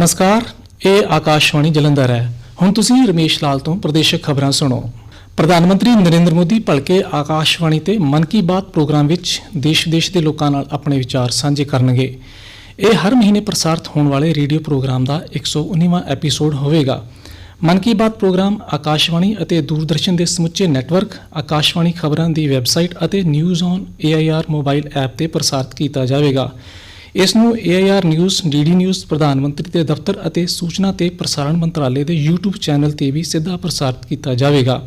ਨਮਸਕਾਰ, ਇਹ ਆਕਾਸ਼ਵਾਣੀ ਜਲੰਧਰ ਹੈ। ਹੁਣ ਤੁਸੀਂ ਰਮੇਸ਼ ਲਾਲ ਤੋਂ ਪ੍ਰਦੇਸ਼ਕ ਖਬਰਾਂ ਸੁਣੋ। ਪ੍ਰਧਾਨ ਮੰਤਰੀ ਨਰਿੰਦਰ ਮੋਦੀ ਭਲਕੇ ਆਕਾਸ਼ਵਾਣੀ ਤੇ ਮਨ ਕੀ ਬਾਤ ਪ੍ਰੋਗਰਾਮ ਵਿੱਚ ਦੇਸ਼-ਵਿਦੇਸ਼ ਦੇ ਲੋਕਾਂ ਨਾਲ ਆਪਣੇ ਵਿਚਾਰ ਸਾਂਝੇ ਕਰਨਗੇ। ਇਹ ਹਰ ਮਹੀਨੇ ਪ੍ਰਸਾਰਿਤ ਹੋਣ ਵਾਲੇ ਰੇਡੀਓ ਪ੍ਰੋਗਰਾਮ ਦਾ 119ਵਾਂ ਐਪੀਸੋਡ ਹੋਵੇਗਾ। ਮਨ ਕੀ ਬਾਤ ਪ੍ਰੋਗਰਾਮ ਆਕਾਸ਼ਵਾਣੀ ਅਤੇ ਦੂਰਦਰਸ਼ਨ ਦੇ ਸਮੁੱਚੇ ਨੈਟਵਰਕ, ਆਕਾਸ਼ਵਾਣੀ ਖਬਰਾਂ ਦੀ ਵੈਬਸਾਈਟ ਅਤੇ news on AIR mobile app ਤੇ ਪ੍ਰਸਾਰਿਤ ਕੀਤਾ ਜਾਵੇਗਾ। ਇਸ ਨੂੰ AIR ਨਿਊਜ਼ ਡੀਡੀ ਨਿਊਜ਼ ਪ੍ਰਧਾਨ ਮੰਤਰੀ ਦੇ ਦਫ਼ਤਰ ਅਤੇ ਸੂਚਨਾ ਤੇ ਪ੍ਰਸਾਰਣ ਮੰਤਰਾਲੇ ਦੇ YouTube ਚੈਨਲ ਤੇ ਵੀ ਸਿੱਧਾ ਪ੍ਰਸਾਰਿਤ ਕੀਤਾ ਜਾਵੇਗਾ।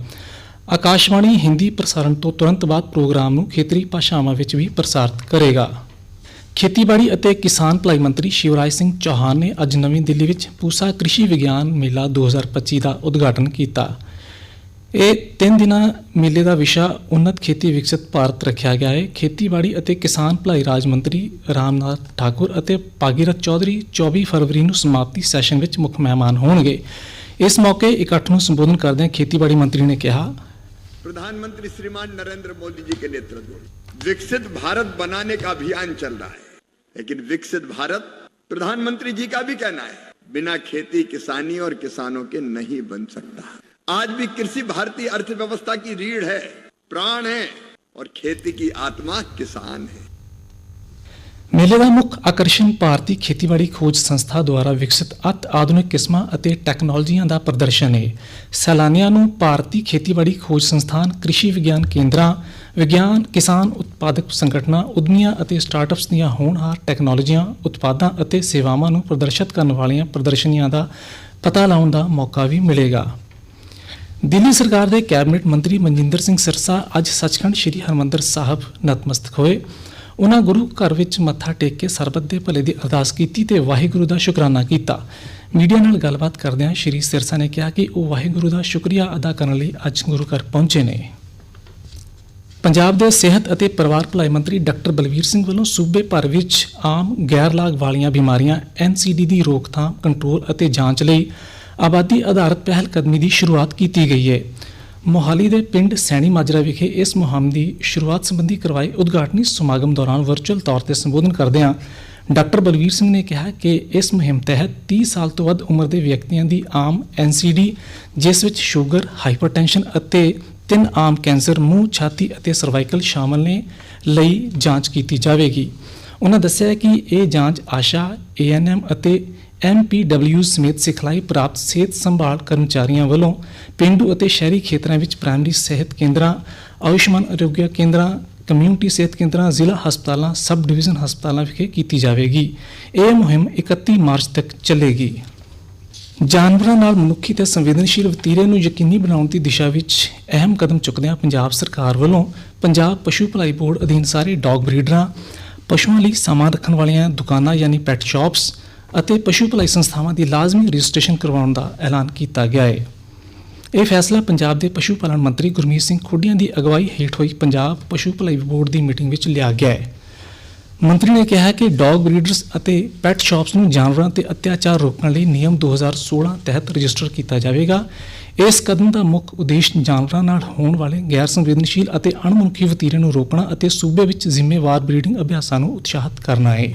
ਆਕਾਸ਼ਵਾਣੀ ਹਿੰਦੀ ਪ੍ਰਸਾਰਣ ਤੋਂ ਤੁਰੰਤ ਬਾਅਦ ਪ੍ਰੋਗਰਾਮ ਨੂੰ ਖੇਤਰੀ ਭਾਸ਼ਾਵਾਂ ਵਿੱਚ ਵੀ ਪ੍ਰਸਾਰਿਤ ਕਰੇਗਾ। ਖੇਤੀਬਾੜੀ ਅਤੇ ਕਿਸਾਨ ਭਲਾਈ ਮੰਤਰੀ ਸ਼ਿਵਰਾਜ ਸਿੰਘ ਚੌਹਾਨ ਨੇ ਅੱਜ ਨਵੀਂ ਦਿੱਲੀ ਵਿੱਚ ਪੂਸਾ ਕ੍ਰਿਸ਼ੀ ਵਿਗਿਆਨ ਮੇਲਾ 2025 ਦਾ ਉਦਘਾਟਨ ਕੀਤਾ। ਇਹ ਤਿੰਨ ਦਿਨਾਂ ਮੇਲੇ ਦਾ ਵਿਸ਼ਾ ਉન્નਤ ਖੇਤੀ ਵਿਕਸਿਤ ਭਾਰਤ ਰੱਖਿਆ ਗਿਆ ਹੈ। ਖੇਤੀਬਾੜੀ ਅਤੇ ਕਿਸਾਨ ਭਲਾਈ ਰਾਜ ਮੰਤਰੀ ਰਾਮਨਾਥ ਠਾਕੁਰ ਅਤੇ ਪਾਗੀਰਤ ਚੌਧਰੀ 24 ਫਰਵਰੀ ਨੂੰ ਸਮਾਪਤੀ ਸੈਸ਼ਨ ਵਿੱਚ ਮੁੱਖ ਮਹਿਮਾਨ ਹੋਣਗੇ। ਇਸ ਮੌਕੇ ਇਕੱਠ ਨੂੰ ਸੰਬੋਧਨ ਕਰਦਿਆਂ ਖੇਤੀਬਾੜੀ ਮੰਤਰੀ ਨੇ ਕਿਹਾ प्रधान मंत्री श्रीमान नरेंद्र मोदी जी के नेतृत्व में विकसित भारत बनाने का अभियान चल रहा है लेकिन विकसित भारत प्रधानमंत्री जी का भी कहना है बिना खेती किसानी और किसानों के नहीं बन सकता आज भी कृषि भारतीय अर्थव्यवस्था की रीढ़ है प्राण है और खेती की आत्मा किसान है ਮੇਲੇ ਦਾ ਮੁੱਖ ਆਕਰਸ਼ਣ ਭਾਰਤੀ ਖੇਤੀਬਾੜੀ ਖੋਜ ਸੰਸਥਾ ਦੁਆਰਾ ਵਿਕਸਿਤ ਅਤ ਆਧੁਨਿਕ ਕਿਸਮਾਂ ਅਤੇ ਟੈਕਨੋਲੋਜੀਆਂ ਦਾ ਪ੍ਰਦਰਸ਼ਨ ਹੈ ਸੈਲਾਨੀਆਂ ਨੂੰ ਭਾਰਤੀ ਖੇਤੀਬਾੜੀ ਖੋਜ ਸੰਸਥਾਨ ਕ੍ਰਿਸ਼ੀ ਵਿਗਿਆਨ ਕੇਂਦਰਾਂ ਵਿਗਿਆਨ ਕਿਸਾਨ ਉਤਪਾਦਕ ਸੰਗਠਨਾਂ ਉਦਮੀਆਂ ਅਤੇ ਸਟਾਰਟਅਪਸ ਦੀਆਂ ਹੋਣਹਾਰ ਟੈਕਨੋਲੋਜੀਆਂ ਉਤਪਾਦਾਂ ਅਤੇ ਸੇਵਾਵਾਂ ਨੂੰ ਪ੍ਰਦਰਸ਼ਿਤ ਕਰਨ ਵਾਲੀਆਂ ਪ੍ਰਦਰਸ਼ਨੀਆਂ ਦਾ ਪਤਾ ਲਾਉਣ ਦਾ ਮੌਕਾ ਵੀ ਮਿਲੇਗਾ ਦਿੱਲੀ ਸਰਕਾਰ ਦੇ ਕੈਬਨਿਟ ਮੰਤਰੀ ਮਨਜਿੰਦਰ ਸਿੰਘ ਸਿਰਸਾ ਅੱਜ ਸੱਚਖੰਡ ਸ੍ਰੀ ਹਰਮੰਦਰ ਸਾਹਿਬ ਨਤਮਸਤਕ ਹੋਏ। ਉਹਨਾਂ ਗੁਰੂ ਘਰ ਵਿੱਚ ਮੱਥਾ ਟੇਕ ਕੇ ਸਰਬੱਤ ਦੇ ਭਲੇ ਦੀ ਅਰਦਾਸ ਕੀਤੀ ਤੇ ਵਾਹਿਗੁਰੂ ਦਾ ਸ਼ੁਕਰਾਨਾ ਕੀਤਾ। ਮੀਡੀਆ ਨਾਲ ਗੱਲਬਾਤ ਕਰਦਿਆਂ ਸ਼੍ਰੀ ਸਿਰਸਾ ਨੇ ਕਿਹਾ ਕਿ ਉਹ ਵਾਹਿਗੁਰੂ ਦਾ ਸ਼ੁਕਰੀਆ ਅਦਾ ਕਰਨ ਲਈ ਅੱਜ ਗੁਰੂ ਘਰ ਪਹੁੰਚੇ ਨੇ। ਪੰਜਾਬ ਦੇ ਸਿਹਤ ਅਤੇ ਪਰਿਵਾਰ ਭਲਾਈ ਮੰਤਰੀ ਡਾਕਟਰ ਬਲਵੀਰ ਸਿੰਘ ਵੱਲੋਂ ਸੂਬੇ ਭਰ ਵਿੱਚ ਆਮ ਗੈਰ ਲਾਗ ਵਾਲੀਆਂ ਬਿਮਾਰੀਆਂ NCD ਦੀ ਰੋਕਥਾਮ, ਕੰਟਰੋਲ ਅਤੇ ਜਾਂਚ ਲਈ ਆਬਾਦੀ ਆਧਾਰਿਤ ਪਹਿਲ ਕਦਮੀ ਦੀ ਸ਼ੁਰੂਆਤ ਕੀਤੀ ਗਈ ਹੈ। ਮੋਹਾਲੀ ਦੇ ਪਿੰਡ ਸੈਣੀ ਮਾਜਰਾ ਵਿਖੇ ਇਸ ਮੁਹਿੰਮ ਦੀ ਸ਼ੁਰੂਆਤ ਸੰਬੰਧੀ ਕਰਵਾਏ ਉਦਘਾਟਨੀ ਸਮਾਗਮ ਦੌਰਾਨ ਵਰਚੁਅਲ ਤੌਰ ਤੇ ਸੰਬੋਧਨ ਕਰਦਿਆਂ ਡਾਕਟਰ ਬਲਵੀਰ ਸਿੰਘ ਨੇ ਕਿਹਾ ਕਿ ਇਸ ਮੁਹਿੰਮ ਤਹਿਤ 30 ਸਾਲ ਤੋਂ ਵੱਧ ਉਮਰ ਦੇ ਵਿਅਕਤੀਆਂ ਦੀ ਆਮ NCD ਜਿਸ ਵਿੱਚ ਸ਼ੂਗਰ, ਹਾਈਪਰਟੈਂਸ਼ਨ ਅਤੇ ਤਿੰਨ ਆਮ ਕੈਂਸਰ, ਮੂੰਹ, ਛਾਤੀ ਅਤੇ ਸਰਵਾਈਕਲ ਸ਼ਾਮਲ ਨੇ ਲਈ ਜਾਂਚ ਕੀਤੀ ਜਾਵੇਗੀ। ਉਹਨਾਂ ਦੱਸਿਆ ਕਿ ਇਹ ਜਾਂਚ ਆਸ਼ਾ ਏਐਨਐਮ ਅਤੇ ਐਮਪੀਡਬਲਯੂ ਸਮੇਤ ਸਿਖਲਾਈ ਪ੍ਰਾਪਤ ਸਿਹਤ ਸੰਭਾਲ ਕਰਮਚਾਰੀਆਂ ਵੱਲੋਂ ਪਿੰਡੂ ਅਤੇ ਸ਼ਹਿਰੀ ਖੇਤਰਾਂ ਵਿੱਚ ਪ੍ਰਾਇਮਰੀ ਸਿਹਤ ਕੇਂਦਰਾਂ, ਆਯੁਸ਼ਮਾਨ ਅਰੋਗਿਆ ਕੇਂਦਰਾਂ, ਕਮਿਊਨਿਟੀ ਸਿਹਤ ਕੇਂਦਰਾਂ, ਜ਼ਿਲ੍ਹਾ ਹਸਪਤਾਲਾਂ ਸਬ ਡਿਵੀਜ਼ਨ ਹਸਪਤਾਲਾਂ ਵਿਖੇ ਕੀਤੀ ਜਾਵੇਗੀ। ਇਹ ਮੁਹਿੰਮ 31 ਮਾਰਚ ਤੱਕ ਚੱਲੇਗੀ। ਜਾਨਵਰਾਂ ਨਾਲ ਮਨੁੱਖੀ ਤੇ ਸੰਵੇਦਨਸ਼ੀਲ ਵਤੀਰੇ ਨੂੰ ਯਕੀਨੀ ਬਣਾਉਣ ਦੀ ਦਿਸ਼ਾ ਵਿੱਚ ਅਹਿਮ ਕਦਮ ਚੁੱਕਦਿਆਂ ਪੰਜਾਬ ਸਰਕਾਰ ਵੱਲੋਂ ਪੰਜਾਬ ਪਸ਼ੂ ਭਲਾਈ ਬੋਰਡ ਅਧੀਨ ਸਾਰੇ ਡੌਗ ਬਰੀਡਰਾਂ, ਪਸ਼ੂਆਂ ਲਈ ਸਾਮਾਨ ਰੱਖਣ ਵਾਲੀਆਂ ਦੁਕਾਨਾਂ ਯਾਨੀ ਪੈਟ ਸ਼ਾਪਸ ਅਤੇ ਪਸ਼ੂ ਭਲਾਈ ਸੰਸਥਾਵਾਂ ਦੀ ਲਾਜ਼ਮੀ ਰਜਿਸਟ੍ਰੇਸ਼ਨ ਕਰਵਾਉਣ ਦਾ ਐਲਾਨ ਕੀਤਾ ਗਿਆ ਹੈ। ਇਹ ਫੈਸਲਾ ਪੰਜਾਬ ਦੇ ਪਸ਼ੂ ਪਾਲਣ ਮੰਤਰੀ ਗੁਰਮੀਤ ਸਿੰਘ ਖੁੱਡੀਆਂ ਦੀ ਅਗਵਾਈ ਹੇਠ ਹੋਈ ਪੰਜਾਬ ਪਸ਼ੂ ਭਲਾਈ ਬੋਰਡ ਦੀ ਮੀਟਿੰਗ ਵਿੱਚ ਲਿਆ ਗਿਆ ਹੈ। ਮੰਤਰੀ ਨੇ ਕਿਹਾ ਕਿ ਡੌਗ ਬਰੀਡਰਸ ਅਤੇ ਪੈਟ ਸ਼ਾਪਸ ਨੂੰ ਜਾਨਵਰਾਂ ਤੇ ਅਤਿਆਚਾਰ ਰੋਕਣ ਲਈ ਨਿਯਮ 2016 ਤਹਿਤ ਰਜਿਸਟਰ ਕੀਤਾ ਜਾਵੇਗਾ। ਇਸ ਕਦਮ ਦਾ ਮੁੱਖ ਉਦੇਸ਼ ਜਾਨਵਰਾਂ ਨਾਲ ਹੋਣ ਵਾਲੇ ਗੈਰ ਸੰਵੇਦਨਸ਼ੀਲ ਅਤੇ ਅਣਮਨੁੱਖੀ ਵਤੀਰੇ ਨੂੰ ਰੋਕਣਾ ਅਤੇ ਸੂਬੇ ਵਿੱਚ ਜ਼ਿੰਮੇਵਾਰ ਬਰੀਡਿੰਗ ਅਭਿਆਸਾਂ ਨੂੰ ਉਤਸ਼ਾਹਿਤ ਕਰਨਾ ਹੈ।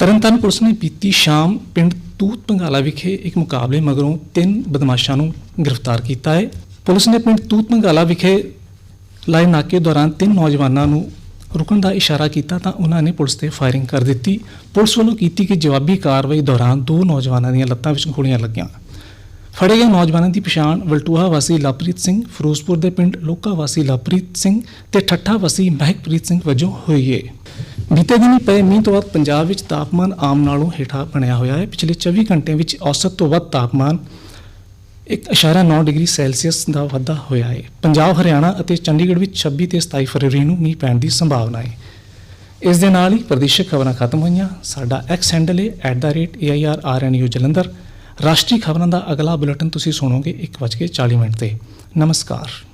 ਤਰਨਤਾਰਨ ਪੁਲਿਸ ਨੇ ਬੀਤੀ ਸ਼ਾਮ ਪਿੰਡ ਤੂਤ ਪੰਗਾਲਾ ਵਿਖੇ ਇੱਕ ਮੁਕਾਬਲੇ ਮਗਰੋਂ ਤਿੰਨ ਬਦਮਾਸ਼ਾਂ ਨੂੰ ਗ੍ਰਿਫਤਾਰ ਕੀਤਾ ਹੈ। ਪੁਲਿਸ ਨੇ ਪਿੰਡ ਤੂਤ ਪੰਗਾਲਾ ਵਿਖੇ ਲਾਏ ਨਾਕੇ ਦੌਰਾਨ ਤਿੰਨ ਨੌਜਵਾਨਾਂ ਨੂੰ ਰੁਕਣ ਦਾ ਇਸ਼ਾਰਾ ਕੀਤਾ ਤਾਂ ਉਹਨਾਂ ਨੇ ਪੁਲਿਸ ਤੇ ਫਾਇਰਿੰਗ ਕਰ ਦਿੱਤੀ। ਪੁਲਿਸ ਵੱਲੋਂ ਕੀਤੀ ਗਈ ਜਵਾਬੀ ਕਾਰਵਾਈ ਦੌਰਾਨ ਦੋ ਨੌਜਵਾਨਾਂ ਦੀਆਂ ਲੱਤਾਂ ਵਿੱਚ ਗੋਲੀਆਂ ਲੱਗੀਆਂ। ਫੜੇ ਗਏ ਨੌਜਵਾਨਾਂ ਦੀ ਪਛਾਣ ਵਲਟੂਹਾ ਵਾਸੀ ਲਵਪ੍ਰੀਤ ਸਿੰਘ, ਫਿਰੋਜ਼ਪੁਰ ਦੇ ਪਿੰਡ ਲੋਕਾ ਵਾਸੀ ਲਵਪ੍ਰੀਤ ਸਿੰਘ ਤੇ ਠੱਠਾ ਵਾਸੀ ਮਹਿਕਪ੍ਰੀਤ ਸਿੰਘ ਵਜੋਂ ਹੋਈ ਹੈ ਬੀਤੇ ਦਿਨੀ ਪਏ ਮੀਂਹ ਤੋਂ ਬਾਅਦ ਪੰਜਾਬ ਵਿੱਚ ਤਾਪਮਾਨ ਆਮ ਨਾਲੋਂ ਹੇਠਾਂ ਬਣਿਆ ਹੋਇਆ ਹੈ। ਪਿਛਲੇ 24 ਘੰਟਿਆਂ ਵਿੱਚ ਔਸਤ ਤੋਂ ਵੱਧ ਤਾਪਮਾਨ 1.9 ਡਿਗਰੀ ਸੈਲਸੀਅਸ ਦਾ ਵਾਧਾ ਹੋਇਆ ਹੈ। ਪੰਜਾਬ, ਹਰਿਆਣਾ ਅਤੇ ਚੰਡੀਗੜ੍ਹ ਵਿੱਚ 26 ਤੇ 27 ਫਰਵਰੀ ਨੂੰ ਮੀਂਹ ਪੈਣ ਦੀ ਸੰਭਾਵਨਾ ਹੈ। ਇਸ ਦੇ ਨਾਲ ਹੀ ਪ੍ਰਦੇਸ਼ਕ ਖਬਰਾਂ ਖਤਮ ਹੋਈਆਂ। ਸਾਡਾ ਐਕਸ ਹੈਂਡਲ ਹੈ @airrnu ਜਲੰਧਰ। ਰਾਸ਼ਟਰੀ ਖਬਰਾਂ ਦਾ ਅਗਲਾ ਬੁਲੇਟਿਨ ਤੁਸੀਂ ਸੁਣੋਗੇ 1:40 ਮਿੰਟ ਤੇ। ਨਮਸਕਾਰ।